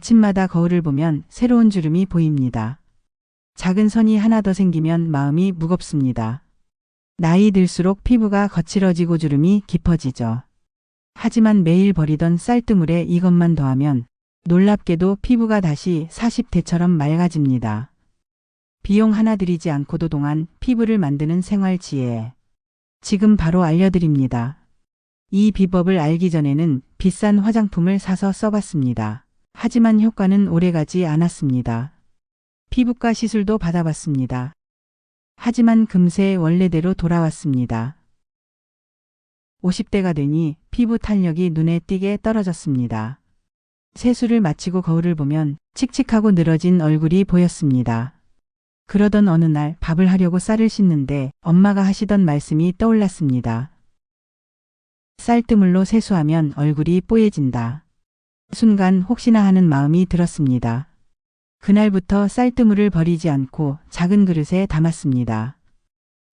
아침마다 거울을 보면 새로운 주름이 보입니다. 작은 선이 하나 더 생기면 마음이 무겁습니다. 나이 들수록 피부가 거칠어지고 주름이 깊어지죠. 하지만 매일 버리던 쌀뜨물에 이것만 더하면 놀랍게도 피부가 다시 40대처럼 맑아집니다. 비용 하나 들이지 않고도 동안 피부를 만드는 생활 지혜. 지금 바로 알려드립니다. 이 비법을 알기 전에는 비싼 화장품을 사서 써봤습니다. 하지만 효과는 오래가지 않았습니다. 피부과 시술도 받아봤습니다. 하지만 금세 원래대로 돌아왔습니다. 50대가 되니 피부 탄력이 눈에 띄게 떨어졌습니다. 세수를 마치고 거울을 보면 칙칙하고 늘어진 얼굴이 보였습니다. 그러던 어느 날 밥을 하려고 쌀을 씻는데 엄마가 하시던 말씀이 떠올랐습니다. 쌀뜨물로 세수하면 얼굴이 뽀얘진다. 순간 혹시나 하는 마음이 들었습니다. 그날부터 쌀뜨물을 버리지 않고 작은 그릇에 담았습니다.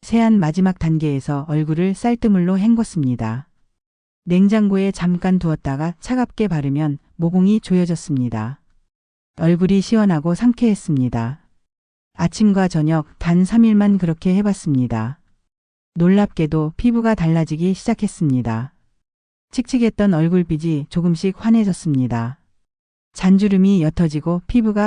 세안 마지막 단계에서 얼굴을 쌀뜨물로 헹궜습니다. 냉장고에 잠깐 두었다가 차갑게 바르면 모공이 조여졌습니다. 얼굴이 시원하고 상쾌했습니다. 아침과 저녁 단 3일만 그렇게 해봤습니다. 놀랍게도 피부가 달라지기 시작했습니다. 칙칙했던 얼굴빛이 조금씩 환해졌습니다. 잔주름이 옅어지고 피부가